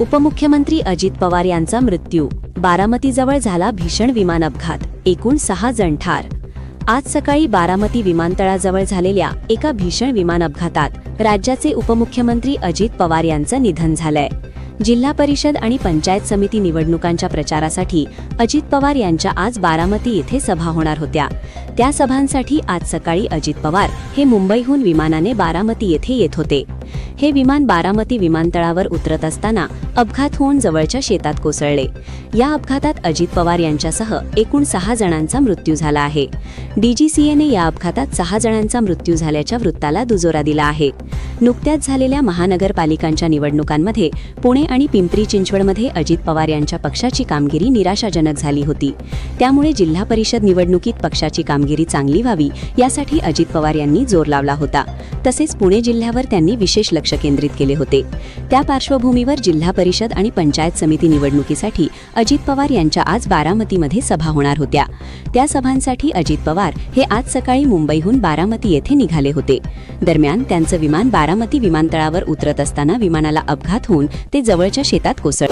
उपमुख्यमंत्री अजित पवार यांचा मृत्यू. बारामतीजवळ झाला भीषण विमान अपघात एकूण सहा जण ठार. आज सकाळी बारामती विमानतळाजवळ झालेल्या एका भीषण विमान अपघातात राज्याचे उपमुख्यमंत्री अजित पवार यांचं निधन झालंय. जिल्हा परिषद आणि पंचायत समिती निवडणुकांच्या प्रचारासाठी अजित पवार यांच्या आज बारामती येथे सभा होणार होत्या. त्या सभांसाठी आज सकाळी अजित पवार हे मुंबईहून विमानाने बारामती येथे येत होते. हे विमान बारामती विमानतळावर उतरत असताना अपघात होऊन जवळच्या शेतात कोसळले. या अपघातात अजित पवार यांच्यासह एकूण सहा जणांचा मृत्यू झाला आहे. डीजीसीएने या अपघातात सहा जणांचा मृत्यू झाल्याच्या वृत्ताला दुजोरा दिला आहे. नुकत्याच झालेल्या महानगरपालिकांच्या निवडणुकांमध्ये पुणे आणि पिंपरी चिंचवडमध्ये अजित पवार यांच्या पक्षाची कामगिरी निराशाजनक झाली होती. त्यामुळे जिल्हा परिषद निवडणुकीत पक्षाची कामगिरी चांगली व्हावी यासाठी अजित पवार यांनी जोर लावला होता. तसेच पुणे जिल्ह्यावर त्यांनी विशेष लक्ष केंद्रित केले होते. त्या पार्श्वभूमीवर जिल्हा परिषद आणि पंचायत समिती निवडणुकीसाठी अजित पवार यांच्या आज बारामतीमध्ये सभा होणार होत्या. त्या सभांसाठी अजित पवार हे आज सकाळी मुंबईहून बारामती येथे निघाले होते. दरम्यान त्यांचं विमान बारामती विमानतळावर उतरत असताना विमानाला अपघात होऊन ते जवळच्या शेतात कोसळ